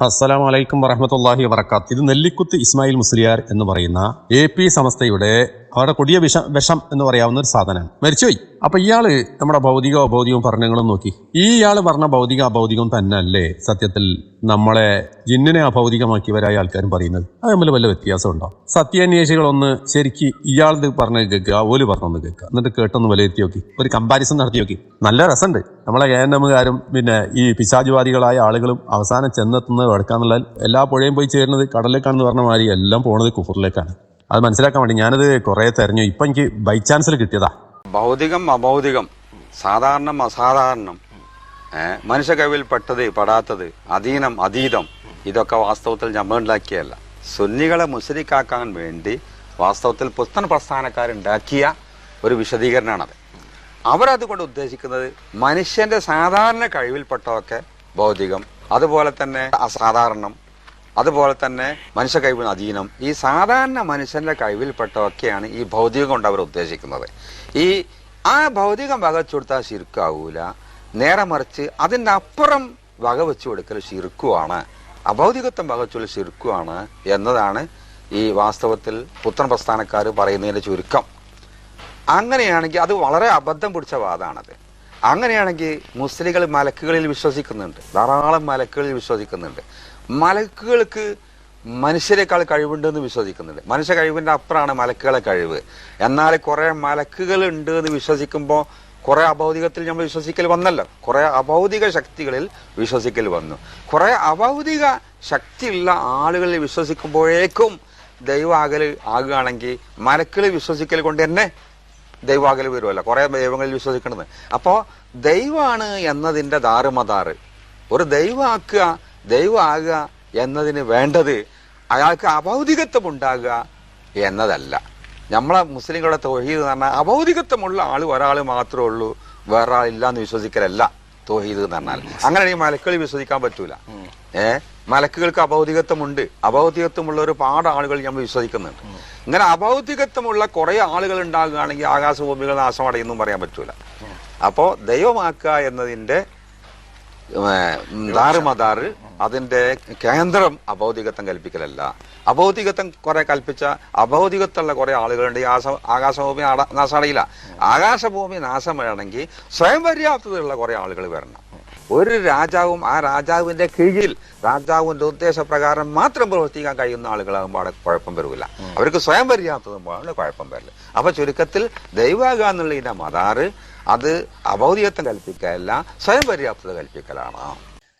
അസ്സലാമു വലൈക്കും വറഹമത്തല്ലാഹി വബർക്കാത്ത് ഇത് നെല്ലിക്കുത്ത് ഇസ്മായിൽ മുസ്ലിയാർ എന്ന് പറയുന്ന എ പി സമസ്തയുടെ അവരുടെ കൊടിയ വിഷ വിഷം എന്ന് പറയാവുന്ന ഒരു സാധനമാണ്. മരിച്ചുപോയി. അപ്പൊ ഇയാൾ നമ്മുടെ ഭൗതിക അഭൗതികവും പഠനങ്ങളും നോക്കി. ഈ ഇയാൾ പറഞ്ഞ ഭൗതിക അഭൗതികം തന്നെ അല്ലേ സത്യത്തിൽ നമ്മളെ ജിന്നിനെ അഭൗതികമാക്കിയവരായ ആൾക്കാരും പറയുന്നത്? അത് തമ്മിൽ വല്ല വ്യത്യാസമുണ്ടോ? സത്യാന്വേഷികളൊന്ന് ശരിക്ക് ഇയാളത് പറഞ്ഞ് കേൾക്കുക ഓൽ പറഞ്ഞൊന്ന് കേൾക്കുക. എന്നിട്ട് കേട്ടൊന്ന് വിലയിരുത്തി നോക്കി. ഒരു കമ്പാരിസൺ നടത്തി നോക്കി. നല്ല രസമുണ്ട്. നമ്മളെ എ എൻ എമ്മുകാരും പിന്നെ ഈ പിശാചുവാദികളായ ആളുകളും അവസാനം ചെന്നെത്തുന്നത് എടുക്കാന്നുള്ള എല്ലാ പുഴയും പോയി ചേരുന്നത് കടലിലേക്കാണെന്ന് പറഞ്ഞ മാതിരി എല്ലാം പോണത് കുഫറിലേക്കാണ്. അത് മനസ്സിലാക്കാൻ വേണ്ടി ഞാനത് കുറെ തെരഞ്ഞു. ഇപ്പൊ എനിക്ക് ബൈ ചാൻസിൽ കിട്ടിയതാ. ഭൗതികം അഭൗതികം. സാധാരണം അസാധാരണം. മനുഷ്യ കഴിവിൽ കവിൽപ്പെട്ടത് പെടാത്തത് അധീനം അതീതം ഇതൊക്കെ വാസ്തവത്തിൽ നമ്മളുണ്ടാക്കിയല്ല സുന്നികളെ മുസ്ലിക്കാക്കാൻ വേണ്ടി വാസ്തവത്തിൽ പുസ്തൻ പ്രസ്ഥാനക്കാരുണ്ടാക്കിയ ഒരു വിശദീകരണമാണത് അവരതുകൊണ്ട് ഉദ്ദേശിക്കുന്നത് മനുഷ്യന്റെ സാധാരണ കഴിവിൽപ്പെട്ടതൊക്കെ ഭൗതികം അതുപോലെ തന്നെ അസാധാരണം അതുപോലെ തന്നെ മനുഷ്യ കഴിവിന് അധീനം. ഈ സാധാരണ മനുഷ്യന്റെ കഴിവിൽപ്പെട്ടതൊക്കെയാണ് ഈ ഭൗതികം കൊണ്ട് അവർ ഉദ്ദേശിക്കുന്നത്. ഈ ആ ഭൗതികം വക വെച്ചു കൊടുത്താൽ ശിർക്കാവൂല. നേരെ മറിച്ച് അതിന്റെ അപ്പുറം വക വെച്ചു കൊടുക്കൽ ശിർക്കുവാണ്. അഭൗതികത്വം വക ശിർക്കുവാണ് എന്നതാണ് ഈ വാസ്തവത്തിൽ പുത്രൻ പ്രസ്ഥാനക്കാർ പറയുന്നതിന്റെ ചുരുക്കം. അങ്ങനെയാണെങ്കിൽ അത് വളരെ അബദ്ധം പിടിച്ച വാദമാണത് അങ്ങനെയാണെങ്കിൽ മുസ്ലിങ്ങൾ മലക്കുകളിൽ വിശ്വസിക്കുന്നുണ്ട്. ധാരാളം മലക്കുകളിൽ വിശ്വസിക്കുന്നുണ്ട്. മലക്കുകൾക്ക് മനുഷ്യരെക്കാൾ കഴിവുണ്ടെന്ന് വിശ്വസിക്കുന്നുണ്ട്. മനുഷ്യ കഴിവിന്റെ അപ്പുറമാണ് മലക്കുകളെ കഴിവ്. എന്നാൽ കുറേ മലക്കുകൾ ഉണ്ട് എന്ന് വിശ്വസിക്കുമ്പോൾ കുറേ അഭൗതികത്തിൽ നമ്മൾ വിശ്വസിക്കൽ വന്നല്ലോ. കുറേ അഭൗതിക ശക്തികളിൽ വിശ്വസിക്കൽ വന്നു. കുറേ അഭൗതിക ശക്തിയുള്ള ആളുകളിൽ വിശ്വസിക്കുമ്പോഴേക്കും ദൈവാകൽ ആകുകയാണെങ്കിൽ മലക്കുകൾ വിശ്വസിക്കൽ കൊണ്ട് തന്നെ ദൈവാകൽ വരുമല്ലോ കുറേ ദൈവങ്ങളിൽ വിശ്വസിക്കണത്. അപ്പോൾ ദൈവമാണ് എന്നതിന്റെ ദാറുമതാറ് ഒരു ദൈവമാക്കുക ദൈവമാകുക എന്നതിന് വേണ്ടത് അയാൾക്ക് അഭൗതികത്വം ഉണ്ടാകുക എന്നതല്ല. നമ്മളെ മുസ്ലിങ്ങളുടെ തൊഹീദ് എന്ന് പറഞ്ഞാൽ അഭൗതികത്വമുള്ള ആൾ ഒരാൾ മാത്രമേ ഉള്ളൂ വേറെ ആളില്ല എന്ന് വിശ്വസിക്കലല്ല തൊഹീദ് എന്ന് പറഞ്ഞാൽ. അങ്ങനെ ഈ മലക്കുകൾ വിശ്വസിക്കാൻ പറ്റൂല. ഏ? മലക്കുകൾക്ക് അഭൗതികത്വമുണ്ട് അഭൗതികത്വമുള്ള ഒരുപാട് ആളുകൾ നമ്മൾ വിശ്വസിക്കുന്നുണ്ട്. ഇങ്ങനെ അഭൗതികത്വമുള്ള കുറേ ആളുകൾ ഉണ്ടാകുകയാണെങ്കിൽ ആകാശഭൂമികൾ നാശമടയെന്നും പറയാൻ പറ്റൂല. അപ്പോൾ ദൈവമാക്കുക എന്നതിന്റെ ദാറുമദാറ് അതിന്റെ കേന്ദ്രം അഭൗതികത്വം കൽപ്പിക്കലല്ല. അഭൗതികത്വം കുറെ കൽപ്പിച്ച അഭൗതികത്വമുള്ള കുറെ ആളുകളുണ്ട്. ഈ ആസ- ആകാശഭൂമി നാശമടയില്ല ആകാശഭൂമി നാശം വേണമെങ്കിൽ സ്വയം പര്യാപ്തതയുള്ള കുറെ ആളുകൾ വരണം. ഒരു രാജാവും ആ രാജാവിന്റെ കീഴിൽ രാജാവിന്റെ ഉദ്ദേശപ്രകാരം മാത്രം പ്രവർത്തിക്കാൻ കഴിയുന്ന ആളുകളാകുമ്പോൾ അവിടെ കുഴപ്പം വരില്ല അവർക്ക് സ്വയം പര്യാപ്തതുമ്പോഴാണ് കുഴപ്പം വരില്ല. അപ്പൊ ചുരുക്കത്തിൽ ദൈവാകാന്നുള്ള ഇതിന്റെ മതാറ് അത് അഭൗതികത്വം കൽപ്പിക്കലല്ല സ്വയം പര്യാപ്തത കൽപ്പിക്കലാണ്.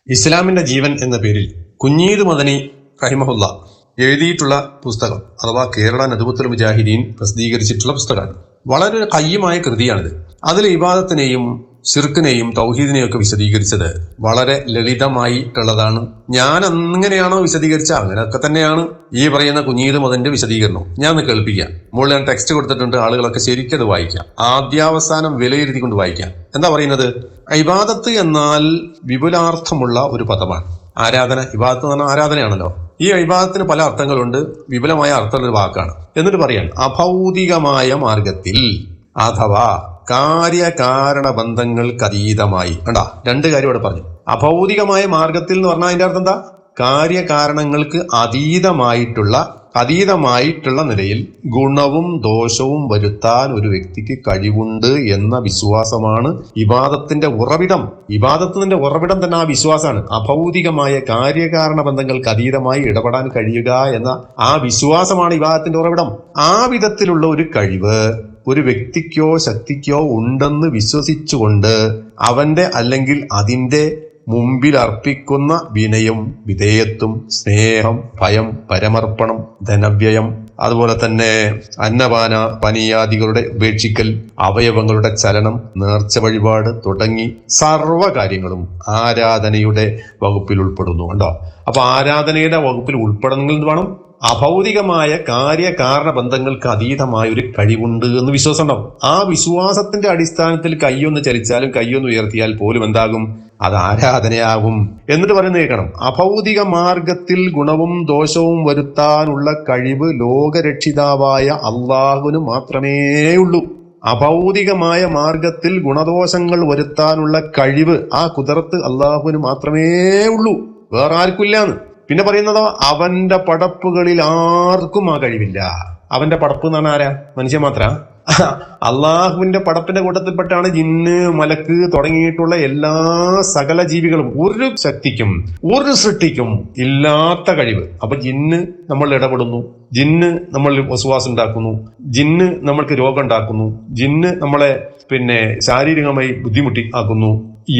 ഇസ്ലാമിന്റെ ജീവൻ എന്ന പേരിൽ കുഞ്ഞീദ് മദനി റഹിമഹുല്ല എഴുതിയിട്ടുള്ള പുസ്തകം അഥവാ കേരള നദുബത്തുൽ മുജാഹിദീൻ പ്രസിദ്ധീകരിച്ചിട്ടുള്ള പുസ്തകമാണ്. വളരെ കയ്യമായ കൃതിയാണിത്. അതിൽ ഇബാദത്തിനെയും ഷിർക്കിനെയും തൗഹീദിനെയും ഒക്കെ വിശദീകരിച്ചത് വളരെ ലളിതമായിട്ടുള്ളതാണ്. ഞാൻ അങ്ങനെയാണോ വിശദീകരിച്ച അങ്ങനെയൊക്കെ തന്നെയാണ് ഈ പറയുന്ന കുഞ്ഞീത് മതന്റെ വിശദീകരണം. ഞാൻ കേൾപ്പിക്കാം. മുകളിൽ ഞാൻ ടെക്സ്റ്റ് കൊടുത്തിട്ടുണ്ട് ആളുകളൊക്കെ ശരിക്കും അത് വായിക്കാം. ആദ്യാവസാനം വിലയിരുത്തിക്കൊണ്ട് വായിക്കാം. എന്താ പറയുന്നത്? ഇബാദത്ത് എന്നാൽ വിപുലാർത്ഥമുള്ള ഒരു പദമാണ്. ആരാധന ഇബാദത്ത് എന്ന് പറഞ്ഞാൽ ആരാധനയാണല്ലോ. ഈ ഇബാദത്തിന് പല അർത്ഥങ്ങളുണ്ട്. വിപുലമായ അർത്ഥമുള്ള ഒരു വാക്കാണ്. എന്നിട്ട് പറയാൻ അഭൗതികമായ മാർഗത്തിൽ അഥവാ കാര്യകാരണ ബന്ധങ്ങൾക്ക് അതീതമായി കണ്ടാ രണ്ട് കാര്യം ഇവിടെ പറഞ്ഞു. അഭൗതികമായ മാർഗത്തിൽ എന്ന് പറഞ്ഞാൽ അതിന്റെ അർത്ഥം എന്താ? കാര്യകാരണങ്ങൾക്ക് അതീതമായിട്ടുള്ള അതീതമായിട്ടുള്ള നിലയിൽ ഗുണവും ദോഷവും വരുത്താൻ ഒരു വ്യക്തിക്ക് കഴിവുണ്ട് എന്ന വിശ്വാസമാണ് ഇബാദത്തിന്റെ ഉറവിടം. ഇബാദത്തിന്റെ ഉറവിടം തന്നെ ആ വിശ്വാസമാണ്. അഭൗതികമായ കാര്യകാരണ ബന്ധങ്ങൾക്ക് അതീതമായി ഇടപെടാൻ കഴിയുക എന്ന ആ വിശ്വാസമാണ് ഇബാദത്തിന്റെ ഉറവിടം. ആ വിധത്തിലുള്ള ഒരു കഴിവ് ഒരു വ്യക്തിക്കോ ശക്തിക്കോ ഉണ്ടെന്ന് വിശ്വസിച്ചുകൊണ്ട് അവന്റെ അല്ലെങ്കിൽ അതിന്റെ മുമ്പിൽ അർപ്പിക്കുന്ന വിനയം വിധേയത്വം സ്നേഹം ഭയം പരമർപ്പണം ധനവ്യയം അതുപോലെ തന്നെ അന്നപാന പനീയാദികളുടെ ഉപേക്ഷിക്കൽ അവയവങ്ങളുടെ ചലനം നേർച്ച വഴിപാട് തുടങ്ങി സർവ കാര്യങ്ങളും ആരാധനയുടെ വകുപ്പിൽ ഉൾപ്പെടുന്നു കണ്ടോ? അപ്പൊ ആരാധനയുടെ വകുപ്പിൽ ഉൾപ്പെടണമെങ്കിൽ എന്ത് വേണം? അഭൗതികമായ കാര്യകാരണ ബന്ധങ്ങൾക്ക് അതീതമായ ഒരു കഴിവുണ്ട് എന്ന് വിശ്വാസം ഉണ്ടാവും. ആ വിശ്വാസത്തിന്റെ അടിസ്ഥാനത്തിൽ കൈയൊന്ന് ചലിച്ചാലും കൈയൊന്ന് ഉയർത്തിയാൽ പോലും എന്താകും? അത് ആരാധനയാകും എന്നിട്ട് പറയുന്നത് കേൾക്കണം. അഭൗതിക മാർഗത്തിൽ ഗുണവും ദോഷവും വരുത്താനുള്ള കഴിവ് ലോകരക്ഷിതാവായ അള്ളാഹുവിന് മാത്രമേ ഉള്ളൂ അഭൗതികമായ മാർഗത്തിൽ ഗുണദോഷങ്ങൾ വരുത്താനുള്ള കഴിവ് ആ കുതിർത്ത് അള്ളാഹുവിന് മാത്രമേ ഉള്ളൂ വേറെ ആർക്കില്ലാന്ന് പിന്നെ പറയുന്നതോ അവന്റെ പടപ്പുകളിൽ ആർക്കും ആ കഴിവില്ല. അവന്റെ പടപ്പ് എന്ന് പറഞ്ഞാൽ ആരാ? മനുഷ്യൻ മാത്ര? അള്ളാഹുവിന്റെ പടപ്പിന്റെ കൂട്ടത്തിൽപ്പെട്ടാണ് ജിന്ന് മലക്ക് തുടങ്ങിയിട്ടുള്ള എല്ലാ സകല ജീവികളും ഒരു ശക്തിക്കും ഒരു സൃഷ്ടിക്കും ഇല്ലാത്ത കഴിവ്. അപ്പൊ ജിന്ന് നമ്മൾ ഇടപെടുന്നു ജിന്ന് നമ്മൾ വസുവാസം ഉണ്ടാക്കുന്നു ജിന്ന് നമ്മൾക്ക് രോഗം ഉണ്ടാക്കുന്നു ജിന്ന് നമ്മളെ പിന്നെ ശാരീരികമായി ബുദ്ധിമുട്ടി ആക്കുന്നു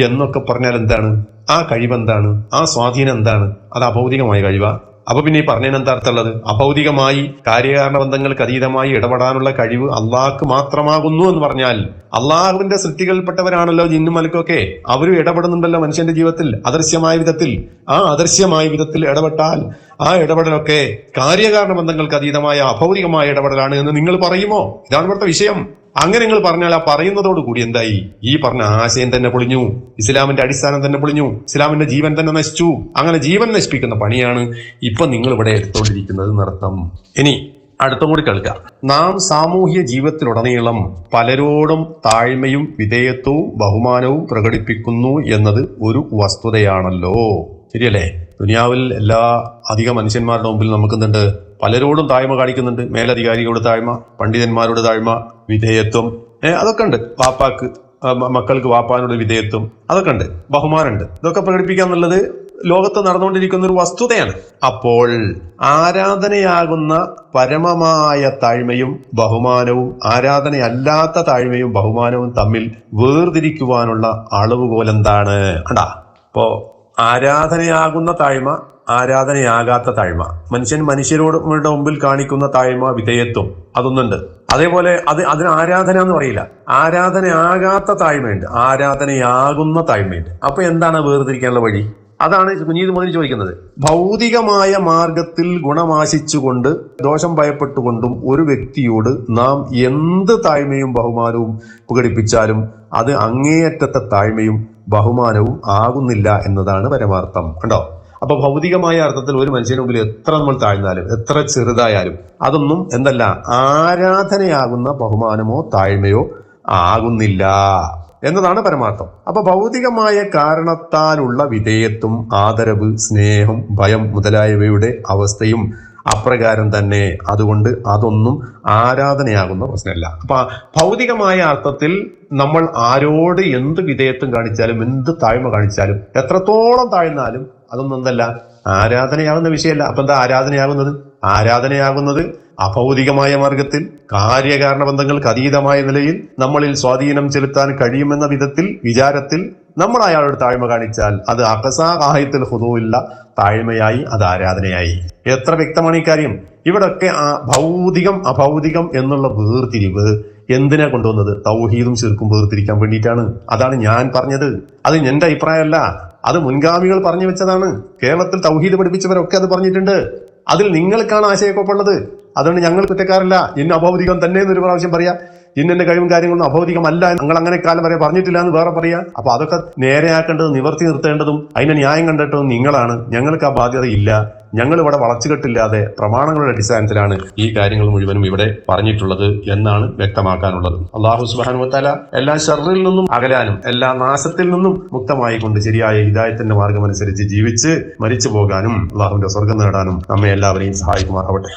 എന്നൊക്കെ പറഞ്ഞാൽ എന്താണ്? ആ കഴിവ് എന്താണ്? ആ സ്വാധീനം എന്താണ്? അത് അഭൗതികമായ കഴിവാ. അപ്പൊ പിന്നെ ഈ പറഞ്ഞതിന് എന്താ അർത്ഥമുള്ളത്? അഭൗതികമായി കാര്യകാരണ ബന്ധങ്ങൾക്ക് അതീതമായി ഇടപെടാനുള്ള കഴിവ് അള്ളാഹ്ക്ക് മാത്രമാകുന്നു എന്ന് പറഞ്ഞാൽ അള്ളാഹുവിന്റെ സൃഷ്ടികൾപ്പെട്ടവരാണല്ലോ ജിന്നും മലക്കൊക്കെ അവരും ഇടപെടുന്നുണ്ടല്ലോ മനുഷ്യന്റെ ജീവിതത്തിൽ അദൃശ്യമായ വിധത്തിൽ. ആ അദൃശ്യമായ വിധത്തിൽ ഇടപെട്ടാൽ ആ ഇടപെടലൊക്കെ കാര്യകാരണ ബന്ധങ്ങൾക്ക് അതീതമായ അഭൗതികമായ ഇടപെടലാണ് എന്ന് നിങ്ങൾ പറയുമോ? ഇതാണ് ഇവിടുത്തെ വിഷയം. അങ്ങനെ നിങ്ങൾ പറഞ്ഞാൽ ആ പറയുന്നതോട് കൂടി എന്തായി? ഈ പറഞ്ഞ ആശയം തന്നെ പൊളിഞ്ഞു. ഇസ്ലാമിന്റെ അടിസ്ഥാനം തന്നെ പൊളിഞ്ഞു. ഇസ്ലാമിന്റെ ജീവൻ തന്നെ നശിച്ചു. അങ്ങനെ ജീവൻ നശിപ്പിക്കുന്ന പണിയാണ് ഇപ്പൊ നിങ്ങൾ ഇവിടെ എടുത്തുകൊണ്ടിരിക്കുന്നത് നൃത്തം ഇനി അടുത്തും കൂടി കേൾക്കാം. നാം സാമൂഹ്യ ജീവിതത്തിലുടനീളം പലരോടും താഴ്മയും വിധേയത്വവും ബഹുമാനവും പ്രകടിപ്പിക്കുന്നു എന്നത് ഒരു വസ്തുതയാണല്ലോ. ശരിയല്ലേ? ദുനിയാവിൽ എല്ലാ അധിക മനുഷ്യന്മാരുടെ മുമ്പിൽ നമുക്ക് എന്തുണ്ട് പലരോടും താഴ്മ കാണിക്കുന്നുണ്ട്. മേലധികാരികളോട് താഴ്മ പണ്ഡിതന്മാരോട് താഴ്മ വിധേയത്വം. അതൊക്കെ ഉണ്ട്. വാപ്പാക്ക് മക്കൾക്ക് വാപ്പാനോട് വിധേയത്വം. അതൊക്കെ ഉണ്ട്. ബഹുമാനമുണ്ട്. ഇതൊക്കെ പ്രകടിപ്പിക്കുക എന്നുള്ളത് ലോകത്ത് നടന്നുകൊണ്ടിരിക്കുന്ന ഒരു വസ്തുതയാണ്. അപ്പോൾ ആരാധനയാകുന്ന പരമമായ താഴ്മയും ബഹുമാനവും ആരാധനയല്ലാത്ത താഴ്മയും ബഹുമാനവും തമ്മിൽ വേർതിരിക്കുവാനുള്ള അളവുകോലെന്താണ്? എന്താണ് കണ്ടാ. അപ്പോ ആരാധനയാകുന്ന താഴ്മ ആരാധനയാകാത്ത താഴ്മ. മനുഷ്യൻ മനുഷ്യരോട് മുമ്പിൽ കാണിക്കുന്ന താഴ്മ വിധേയത്വം അതൊന്നുണ്ട്. അതേപോലെ അത് അതിന് ആരാധന എന്ന് പറയില്ല. ആരാധനയാകാത്ത താഴ്മയുണ്ട്. ആരാധനയാകുന്ന താഴ്മയുണ്ട്. അപ്പൊ എന്താണ് വേർതിരിക്കാനുള്ള വഴി? അതാണ് കുഞ്ഞീത് മുതൽ ചോദിക്കുന്നത്. ഭൗതികമായ മാർഗത്തിൽ ഗുണമാശിച്ചുകൊണ്ട് ദോഷം ഭയപ്പെട്ടുകൊണ്ടും ഒരു വ്യക്തിയോട് നാം എന്ത് താഴ്മയും ബഹുമാനവും പ്രകടിപ്പിച്ചാലും അത് അങ്ങേയറ്റത്തെ താഴ്മയും ബഹുമാനവും ആകുന്നില്ല എന്നതാണ് പരമാർത്ഥം. കണ്ടോ? അപ്പൊ ഭൗതികമായ അർത്ഥത്തിൽ ഒരു മനുഷ്യന് മുമ്പിൽ എത്ര നമ്മൾ താഴ്ന്നാലും എത്ര ചെറുതായാലും അതൊന്നും എന്തല്ല ആരാധനയാകുന്ന ബഹുമാനമോ താഴ്മയോ ആകുന്നില്ല എന്നതാണ് പരമാർത്ഥം. അപ്പൊ ഭൗതികമായ കാരണത്താലുള്ള വിധേയത്വം ആദരവ് സ്നേഹം ഭയം മുതലായവയുടെ അവസ്ഥയും അപ്രകാരം തന്നെ അതുകൊണ്ട് അതൊന്നും ആരാധനയാകുന്ന പ്രശ്നമല്ല. അപ്പൊ ഭൗതികമായ അർത്ഥത്തിൽ നമ്മൾ ആരോട് എന്ത് വിധേയത്വം കാണിച്ചാലും എന്ത് താഴ്മ കാണിച്ചാലും എത്രത്തോളം താഴ്ന്നാലും അതൊന്നും എന്തല്ല ആരാധനയാകുന്ന വിഷയമല്ല. അപ്പൊ എന്താ ആരാധനയാകുന്നത്? ആരാധനയാകുന്നത് അഭൗതികമായ മാർഗത്തിൽ കാര്യകാരണ ബന്ധങ്ങൾക്ക് അതീതമായ നിലയിൽ നമ്മളിൽ സ്വാധീനം ചെലുത്താൻ കഴിയുമെന്ന വിധത്തിൽ വിചാരത്തിൽ നമ്മൾ അയാളോട് താഴ്മ കാണിച്ചാൽ അത് അകസാഹായത്തിൽ ഹുദൂല്ല താഴ്മയായി അത് ആരാധനയായി. എത്ര വ്യക്തമാണ് കാര്യം? ഇവിടൊക്കെ ഭൗതികം അഭൗതികം എന്നുള്ള വേർതിരിവ് എന്തിനാ കൊണ്ടുവന്നത്? തൗഹീദും ശിർക്കും വേർതിരിക്കാൻ വേണ്ടിയിട്ടാണ്. അതാണ് ഞാൻ പറഞ്ഞത്. അത് എന്റെ അഭിപ്രായമല്ല. അത് മുൻഗാമികൾ പറഞ്ഞു വെച്ചതാണ്. കേരളത്തിൽ തൗഹീദ് പഠിപ്പിച്ചവരൊക്കെ അത് പറഞ്ഞിട്ടുണ്ട്. അതിൽ നിങ്ങൾക്കാണ് ആശയക്കുഴപ്പമുള്ളത്. അതുകൊണ്ട് ഞങ്ങൾ കുറ്റക്കാരല്ല. ഇന്ന് അഭൗതികം തന്നെ എന്നൊരു പ്രാവശ്യം പറയാ. ഇന്നെ കഴിവും കാര്യങ്ങളൊന്നും അഭൗതികമല്ല ഞങ്ങൾ അങ്ങനെ കാലം വരെ പറഞ്ഞിട്ടില്ല എന്ന് വേറെ പറയാ. അപ്പൊ അതൊക്കെ നേരെയാക്കേണ്ടത് നിവർത്തി നിർത്തേണ്ടതും അതിനെ ന്യായം കണ്ടിട്ടതും നിങ്ങളാണ്. ഞങ്ങൾക്ക് ആ ബാധ്യത ഇല്ല. ഞങ്ങൾ ഇവിടെ വളച്ചുകെട്ടില്ലാതെ പ്രമാണങ്ങളുടെ അടിസ്ഥാനത്തിലാണ് ഈ കാര്യങ്ങൾ മുഴുവനും ഇവിടെ പറഞ്ഞിട്ടുള്ളത് എന്നാണ് വ്യക്തമാക്കാനുള്ളത്. അള്ളാഹു സുബാനുവത്താല എല്ലാ ഷറിൽ നിന്നും അകലാനും എല്ലാ നാശത്തിൽ നിന്നും മുക്തമായി കൊണ്ട് ശരിയായ ഹിദായത്തിന്റെ മാർഗമനുസരിച്ച് ജീവിച്ച് മരിച്ചു പോകാനും അള്ളാഹുവിന്റെ സ്വർഗം നേടാനും നമ്മെ എല്ലാവരെയും സഹായിക്കുമാറാവട്ടെ.